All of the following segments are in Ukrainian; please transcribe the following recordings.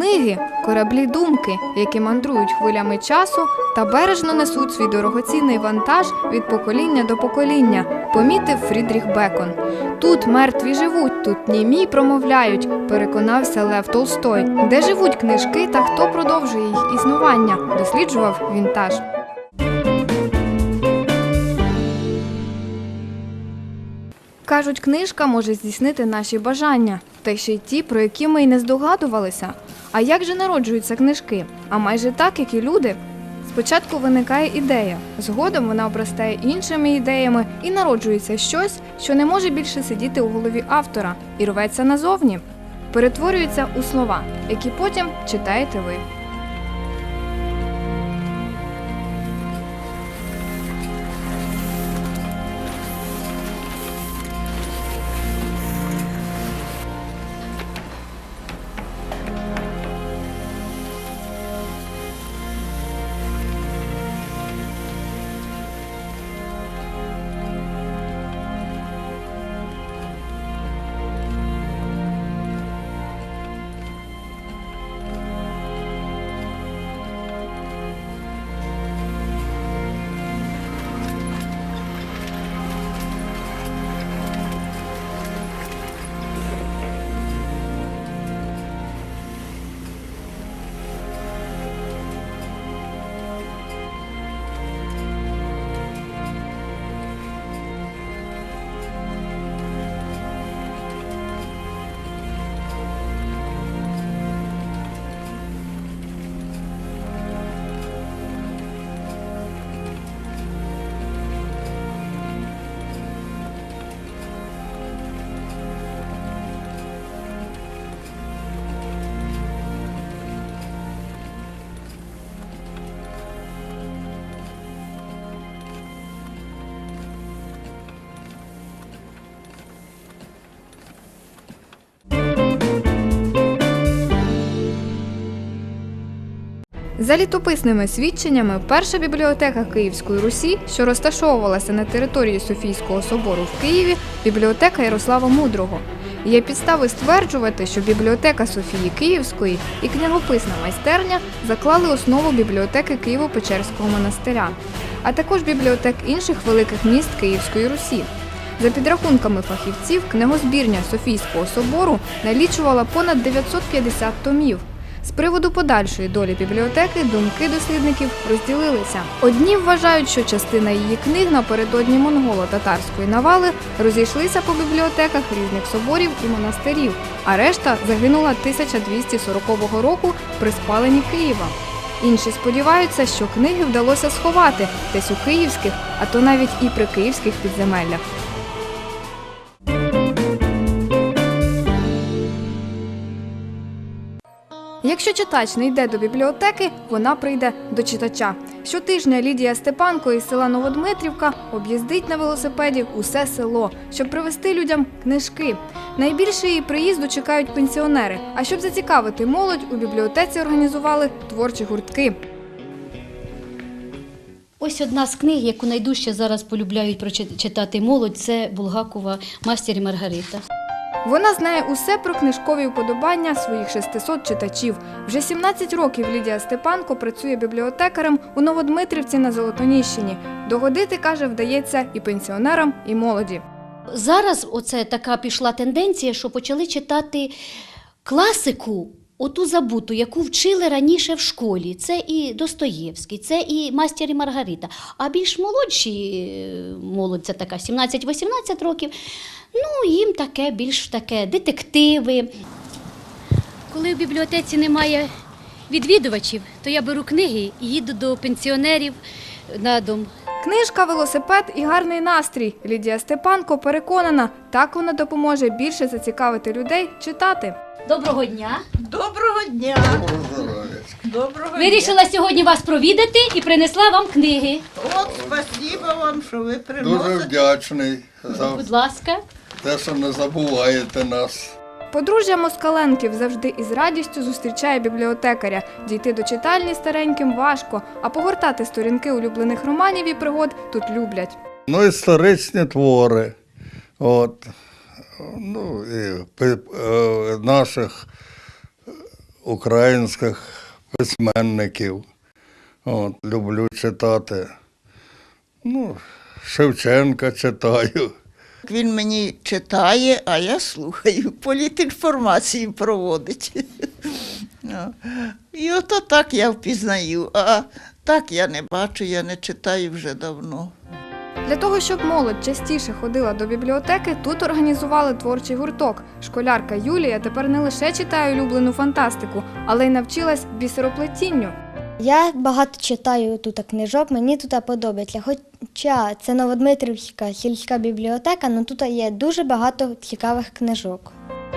Книги кораблі думки, які мандрують хвилями часу та бережно несуть свій дорогоцінний вантаж від покоління до покоління, помітив Фрідріх Бекон. Тут мертві живуть, тут німі промовляють, переконався Лев Толстой. Де живуть книжки та хто продовжує їх існування, досліджував вінтаж. Кажуть, книжка може здійснити наші бажання, та ще й ті, про які ми й не здогадувалися. А як же народжуються книжки? А майже так, як і люди. Спочатку виникає ідея, згодом вона обростає іншими ідеями і народжується щось, що не може більше сидіти у голові автора і рветься назовні. Перетворюється у слова, які потім читаєте ви. За літописними свідченнями, перша бібліотека Київської Русі, що розташовувалася на території Софійського собору в Києві, бібліотека Ярослава Мудрого. Є підстави стверджувати, що бібліотека Софії Київської і книгописна майстерня заклали основу бібліотеки Києво-Печерського монастиря, а також бібліотек інших великих міст Київської Русі. За підрахунками фахівців, книгозбірня Софійського собору налічувала понад 950 томів. З приводу подальшої долі бібліотеки думки дослідників розділилися. Одні вважають, що частина її книг напередодні монголо-татарської навали розійшлися по бібліотеках різних соборів і монастирів, а решта загинула 1240 року при спаленні Києва. Інші сподіваються, що книги вдалося сховати десь у київських, а то навіть і при київських підземеллях. Якщо читач не йде до бібліотеки, вона прийде до читача. Щотижня Лідія Степанко із села Новодмитрівка об'їздить на велосипеді усе село, щоб привезти людям книжки. Найбільше її приїзду чекають пенсіонери. А щоб зацікавити молодь, у бібліотеці організували творчі гуртки. Ось одна з книг, яку найдужче зараз полюбляють читати молодь, це Булгакова Мастер і Маргарита. Вона знає усе про книжкові вподобання своїх 600 читачів. Вже 17 років Лідія Степанко працює бібліотекарем у Новодмитрівці на Золотоніщині. Догодити, каже, вдається і пенсіонерам, і молоді. Зараз оце така пішла тенденція, що почали читати класику, оту забуту, яку вчили раніше в школі. Це і Достоєвський, це і Мастер і Маргарита. А більш молодші, е, молодь це така 17-18 років, ну їм таке більш таке детективи. Коли в бібліотеці немає відвідувачів, то я беру книги і їду до пенсіонерів на дом. Книжка, велосипед і гарний настрій. Лідія Степанко переконана, так вона допоможе більше зацікавити людей читати. Доброго дня! Доброго дня! Доброго Вирішила сьогодні вас провідати і принесла вам книги. От спасибо вам, що ви Дуже приносите. вдячний за Будь ласка. те, що не забуваєте нас. Подружжя Москаленків завжди із радістю зустрічає бібліотекаря. Дійти до читальні стареньким важко, а погортати сторінки улюблених романів і пригод тут люблять. Ну, історичні твори. От. Ну, і е, наших українських письменників. От, люблю читати. Ну, Шевченка читаю. Він мені читає, а я слухаю, політінформацію проводить. Ну, І ото так я впізнаю, а так я не бачу, я не читаю вже давно. Для того, щоб молодь частіше ходила до бібліотеки, тут організували творчий гурток. Школярка Юлія тепер не лише читає улюблену фантастику, але й навчилась бісероплетінню. Я багато читаю тут книжок, мені тут подобається. Хоча це Новодмитрівська сільська бібліотека, але тут є дуже багато цікавих книжок.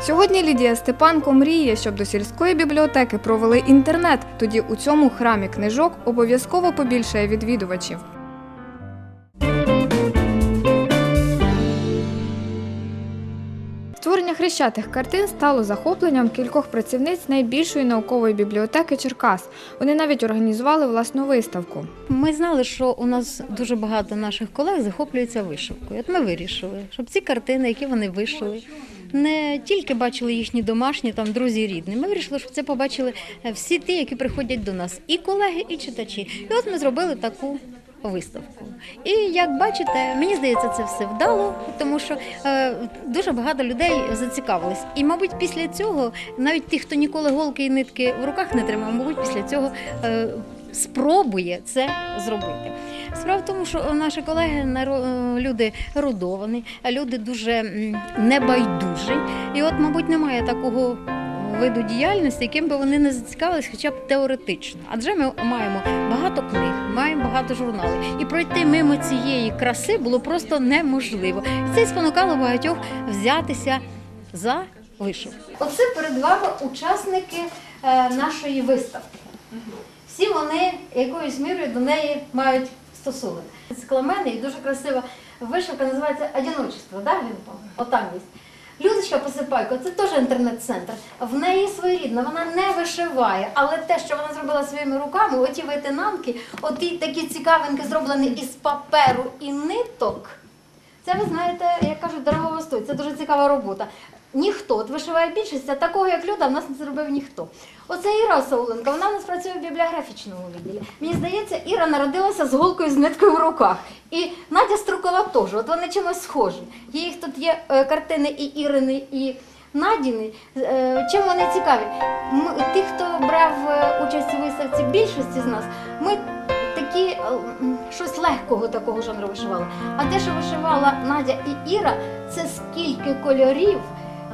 Сьогодні Лідія Степанко мріє, щоб до сільської бібліотеки провели інтернет. Тоді у цьому храмі книжок обов'язково побільшає відвідувачів. Хрещатих картин стало захопленням кількох працівниць найбільшої наукової бібліотеки Черкас. Вони навіть організували власну виставку. Ми знали, що у нас дуже багато наших колег захоплюються вишивкою. От ми вирішили, щоб ці картини, які вони вишили, не тільки бачили їхні домашні, там друзі рідні. Ми вирішили, щоб це побачили е, всі ті, які приходять до нас, і колеги, і читачі. І от ми зробили таку. Виставку. І як бачите, мені здається, це все вдало, тому що е, дуже багато людей зацікавились. І, мабуть, після цього, навіть ті, хто ніколи голки і нитки в руках не тримав, мабуть, після цього е, спробує це зробити. Справа в тому, що наші колеги е, люди родовані, люди дуже небайдужі. І от, мабуть, немає такого виду діяльності, яким би вони не зацікавились, хоча б теоретично. Адже ми маємо багато книг, маємо багато журналів. І пройти мимо цієї краси було просто неможливо. І це спонукало багатьох взятися за вишивку. Оце перед вами учасники е, нашої виставки. Всі вони якоюсь мірою до неї мають стосунок. Це і дуже красива вишивка, називається «Одиночество», да, Лінко? Отам є. Людочка Посипайко, це теж інтернет-центр. В неї своєрідна, вона не вишиває, але те, що вона зробила своїми руками, оті витинанки, оті такі цікавинки, зроблені із паперу і ниток. Це ви знаєте, як кажуть, дорого стоїть. Це дуже цікава робота. Ніхто от вишиває більшість, а такого як Люда в нас не зробив ніхто. Оце Іра Сауленко, вона у нас працює в бібліографічному відділі. Мені здається, Іра народилася з голкою з ниткою в руках. І Надя Струкова теж. От вони чимось схожі. Їх тут є е, картини і Ірини, і Надіни. Е, чим вони цікаві? Ми, ті, хто брав е, участь у виставці, більшості з нас, ми такі щось легкого такого жанру вишивали. А те, що вишивала Надя і Іра, це скільки кольорів.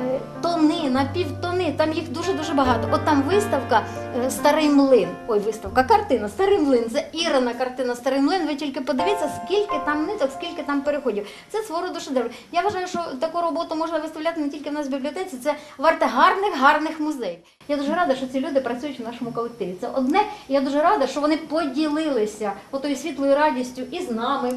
Е, Тони, напівтони, там їх дуже-дуже багато. От там виставка е, Старий млин. Ой, виставка, картина, старий млин. Це Ірина картина Старий млин. Ви тільки подивіться, скільки там ниток, скільки там переходів. Це свого шедевр. Я вважаю, що таку роботу можна виставляти не тільки в нас в бібліотеці, це варте гарних, гарних музеїв. Я дуже рада, що ці люди працюють в нашому колективі. Це одне, я дуже рада, що вони поділилися отою світлою радістю і з нами.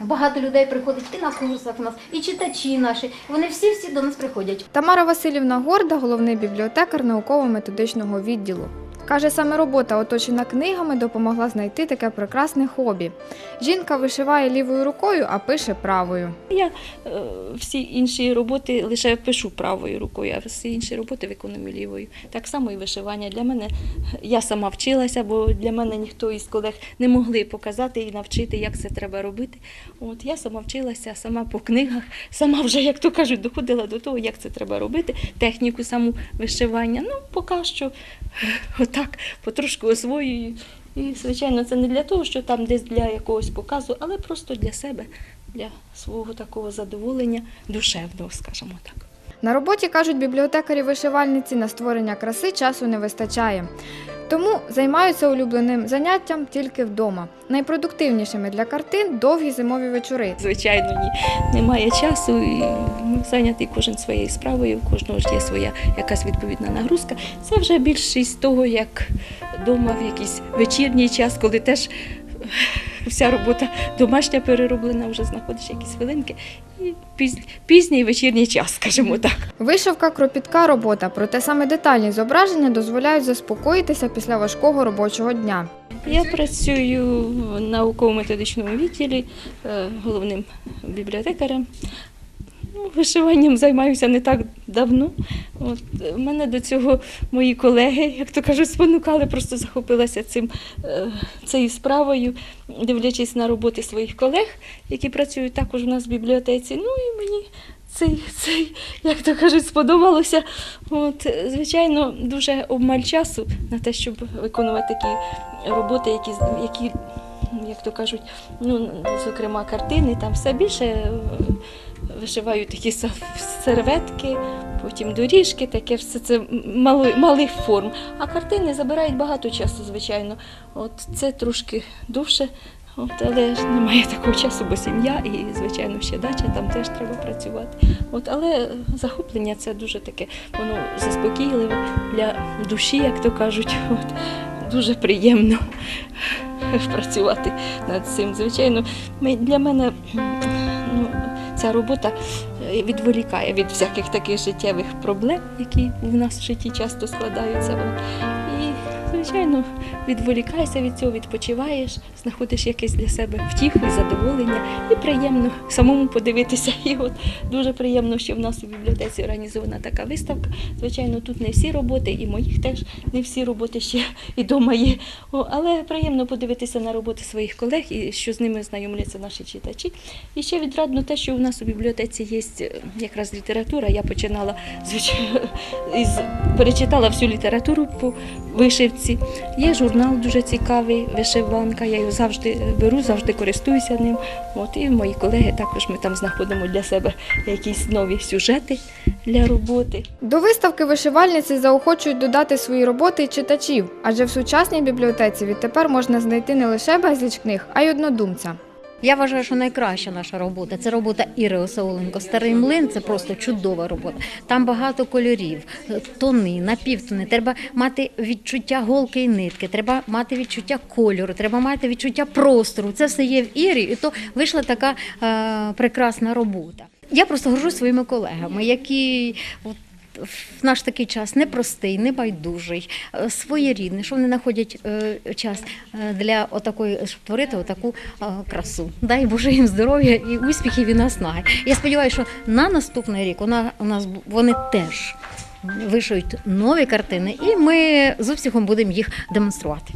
Багато людей приходить і на курсах у нас, і читачі наші. Вони всі-всі до нас приходять. Тамара Васильівна Горда, головний бібліотекар науково-методичного відділу. Каже, саме робота, оточена книгами, допомогла знайти таке прекрасне хобі. Жінка вишиває лівою рукою, а пише правою. Я е, всі інші роботи лише пишу правою рукою, а всі інші роботи виконую лівою. Так само і вишивання. Для мене я сама вчилася, бо для мене ніхто із колег не могли показати і навчити, як це треба робити. От я сама вчилася, сама по книгах, сама вже, як то кажуть, доходила до того, як це треба робити, техніку саму вишивання. Ну, поки що е, отак потрошку освоюю. І, звичайно, це не для того, що там десь для якогось показу, але просто для себе, для свого такого задоволення душевного, скажімо так. На роботі кажуть бібліотекарі-вишивальниці на створення краси часу не вистачає. Тому займаються улюбленим заняттям тільки вдома. Найпродуктивнішими для картин довгі зимові вечори. Звичайно, ні, немає часу і зайнятий кожен своєю справою, у кожного ж є своя якась відповідна нагрузка. Це вже більшість того, як вдома в якийсь вечірній час, коли теж вся робота домашня перероблена, вже знаходиш якісь хвилинки. І пізній вечірній час, скажімо так. Вишивка кропітка робота, проте саме детальні зображення дозволяють заспокоїтися після важкого робочого дня. Я працюю в науково-методичному відділі е, головним бібліотекарем. Вишиванням займаюся не так давно. От, е, мене до цього мої колеги, як то кажуть, спонукали, просто захопилася цим, е, цією справою, дивлячись на роботи своїх колег, які працюють також у нас в бібліотеці. Ну і мені цей, цей як то кажуть, сподобалося. От, е, звичайно, дуже обмаль часу на те, щоб виконувати такі роботи, які, які як то кажуть, ну, зокрема, картини, там все більше вишиваю такі серветки, потім доріжки, таке все це мали, малих форм. А картини забирають багато часу, звичайно. От це трошки довше. От, але ж немає такого часу, бо сім'я і, звичайно, ще дача, там теж треба працювати. От, але захоплення це дуже таке, воно заспокійливе для душі, як то кажуть. От, дуже приємно працювати над цим. Звичайно, ми- для мене ця робота е, відволікає від всяких таких життєвих проблем, які в нас в житті часто складаються. Звичайно, відволікаєшся від цього, відпочиваєш, знаходиш якесь для себе втіху задоволення. І приємно самому подивитися. І от дуже приємно, що в нас у бібліотеці організована така виставка. Звичайно, тут не всі роботи, і моїх теж не всі роботи ще і дома є. Але приємно подивитися на роботи своїх колег і що з ними знайомляться наші читачі. І ще відрадно те, що у нас у бібліотеці є е, якраз література. Я починала звичайно із перечитала всю літературу по вишивці. Є журнал дуже цікавий, вишиванка. Я його завжди беру, завжди користуюся ним. От і мої колеги також ми там знаходимо для себе якісь нові сюжети для роботи. До виставки вишивальниці заохочують додати свої роботи читачів, адже в сучасній бібліотеці відтепер можна знайти не лише безліч книг, а й однодумця. Я вважаю, що найкраща наша робота це робота Іри Осауленко. Старий млин це просто чудова робота. Там багато кольорів, тони, напівтони. Треба мати відчуття голки і нитки, треба мати відчуття кольору, треба мати відчуття простору. Це все є в Ірі, і то вийшла така е, прекрасна робота. Я просто горжусь своїми колегами, які от, в наш такий час непростий, небайдужий, е, своєрідний, що вони знаходять е, час е, для отакої, щоб творити отаку красу. Дай Боже їм здоров'я і успіхів і наснаги. Я сподіваюся, що на наступний рік вона, у нас вони теж вишиють нові картини, і ми з успіхом будемо їх демонструвати.